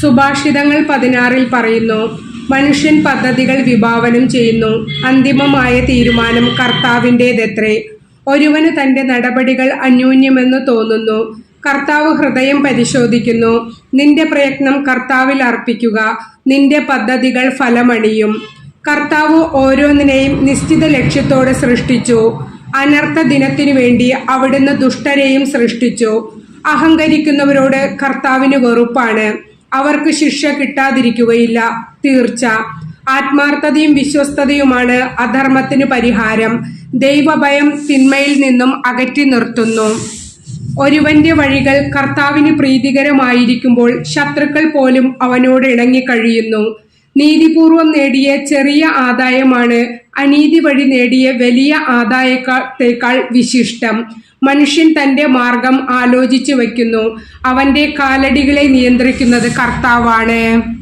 സുഭാഷിതങ്ങൾ പതിനാറിൽ പറയുന്നു മനുഷ്യൻ പദ്ധതികൾ വിഭാവനം ചെയ്യുന്നു. അന്തിമമായ തീരുമാനം കർത്താവിന്റെതെത്രേ. ഒരുവന് തന്റെ നടപടികൾ അന്യോന്യമെന്ന് തോന്നുന്നു. കർത്താവ് ഹൃദയം പരിശോധിക്കുന്നു. നിന്റെ പ്രയത്നം കർത്താവിൽ അർപ്പിക്കുക. നിന്റെ പദ്ധതികൾ ഫലമണിയും. കർത്താവ് ഓരോന്നിനെയും നിശ്ചിത ലക്ഷ്യത്തോടെ സൃഷ്ടിച്ചു. അനർത്ഥ ദിനത്തിനു വേണ്ടി അവിടുന്ന് ദുഷ്ടരെയും സൃഷ്ടിച്ചു. അഹങ്കരിക്കുന്നവരോട് കർത്താവിന് വെറുപ്പാണ്. അവർക്ക് ശിക്ഷ കിട്ടാതിരിക്കുകയില്ല. തീർച്ച. ആത്മാർത്ഥതയും വിശ്വസ്തതയുമാണ് അധർമ്മത്തിന് പരിഹാരം. ദൈവഭയം തിന്മയിൽ നിന്നും അകറ്റി നിർത്തുന്നു. ഒരുവന്റെ വഴികൾ കർത്താവിന് പ്രീതികരമായിരിക്കുമ്പോൾ ശത്രുക്കൾ പോലും അവനോട് ഇണങ്ങി കഴിയുന്നു നീതിപൂർവം നേടിയ ചെറിയ ആദായമാണ് അനീതി വഴി നേടിയ വലിയ ആദായത്തേക്കാൾ വിശിഷ്ടം. മനുഷ്യൻ തന്റെ മാർഗം ആലോചിച്ചു വയ്ക്കുന്നു. അവന്റെ കാലടികളെ നിയന്ത്രിക്കുന്നത് കർത്താവാണ്.